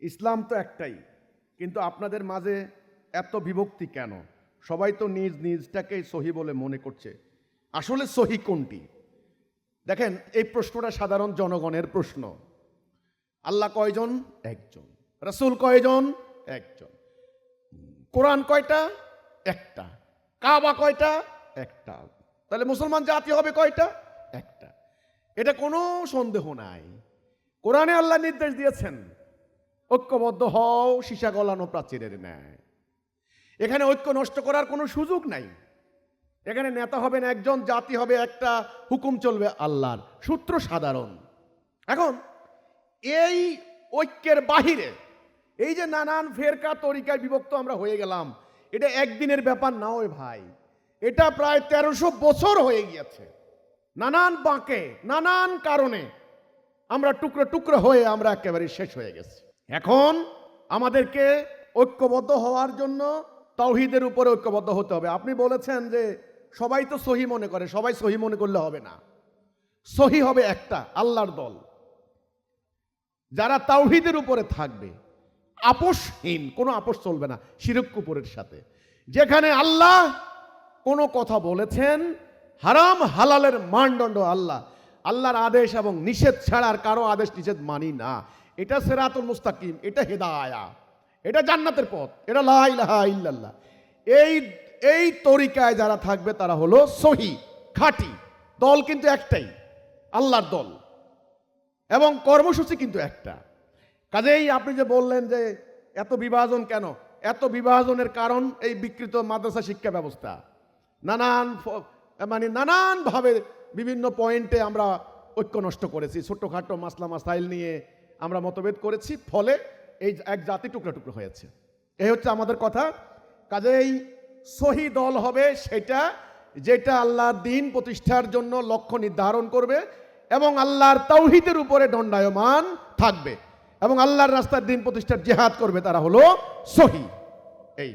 ইসলাম তো একটাই, কিন্তু আপনাদের মাঝে এত বিভক্তি কেন? সবাই তো নিজ নিজটাকেই সহি বলে মনে করছে। আসলে সহি কোনটি? দেখেন, এই প্রশ্নটা সাধারণ জনগণের প্রশ্ন। আল্লাহ কয়জন? একজন। রাসূল কয়জন? একজন। কোরআন কয়টা? একটা। কাবা কয়টা? একটা। তাহলে মুসলমান জাতি হবে কয়টা? একটা। এটা কোনো সন্দেহ নাই। কোরআনে আল্লাহ নির্দেশ দিয়েছেন ঐক্যবদ্ধ হও, সীসা গলানো প্রাচীরের ন্যায়। এখানে ঐক্য নষ্ট করার কোনো সুযোগ নাই। এখানে নেতা হবেন একজন, জাতি হবে একটা, হুকুম চলবে আল্লাহর। সূত্র সাধারণ। এখন, এই ঐক্যের বাহিরে, এই যে নানান ফেরকা তরিকায় বিভক্ত আমরা হয়ে গেলাম, এটা একদিনের ব্যাপার না ওই ভাই। এটা প্রায় তেরোশো বছর হয়ে গিয়েছে। নানান বাঁকে, নানান কারণে আমরা টুকরো টুকরো হয়ে আমরা একেবারে শেষ হয়ে গেছি। এখন আমাদেরকে ঐক্যবদ্ধ হওয়ার জন্য তাওহিদের উপরে ঐক্যবদ্ধ হতে হবে। আপনি বলেছেন যে সবাই তো সহি মনে করে, সবাই সহি মনে করলে হবে না। সহি হবে একটা, আল্লাহর দল। যারা তাওহিদের উপরে থাকবে, আপোষহীন, কোনো আপোষ চলবে না, শিরক কুপুরের সাথে। যেখানে আল্লাহ কোনো কথা বলেছেন, হারাম, হালালের মানদণ্ড আল্লাহ। আল্লাহর আদেশ এবং নিষেধ ছাড়ার কারও আদেশ নিষেধ মানি না। এটা সেরাতুল মুস্তাকিম, এটা হেদায়া, এটা জান্নাতের পথ, এটা লা ইলাহা ইল্লাল্লাহ। এই এই তরিকায় যারা থাকবে তারা হলো সহি, খাঁটি, দল কিন্তু একটাই, আল্লাহর দল। এবং কর্মসূচি কিন্তু একটা। কাজেই আপনি যে বললেন যে এত বিভাজন কেন? এত বিভাজনের কারণ এই বিকৃত মাদ্রাসা শিক্ষা ব্যবস্থা। নানান মানে নানানভাবে বিভিন্ন পয়েন্টে আমরা ঐক্য নষ্ট করেছি ছোট্টখাটো মাসলা মাসাইল নিয়ে আমরা মতভেদ করেছি, ফলে এই এক জাতি টুকরো টুকরো হয়েছে। এই হচ্ছে আমাদের কথা। কাজেই সহি দল হবে সেটা যেটা আল্লাহর দিন প্রতিষ্ঠার জন্য লক্ষ্য নির্ধারণ করবে এবং আল্লাহর তৌহিদের উপরে দণ্ডায়মান থাকবে এবং আল্লাহর রাস্তার দিন প্রতিষ্ঠার জেহাদ করবে, তারা হলো সহি। এই।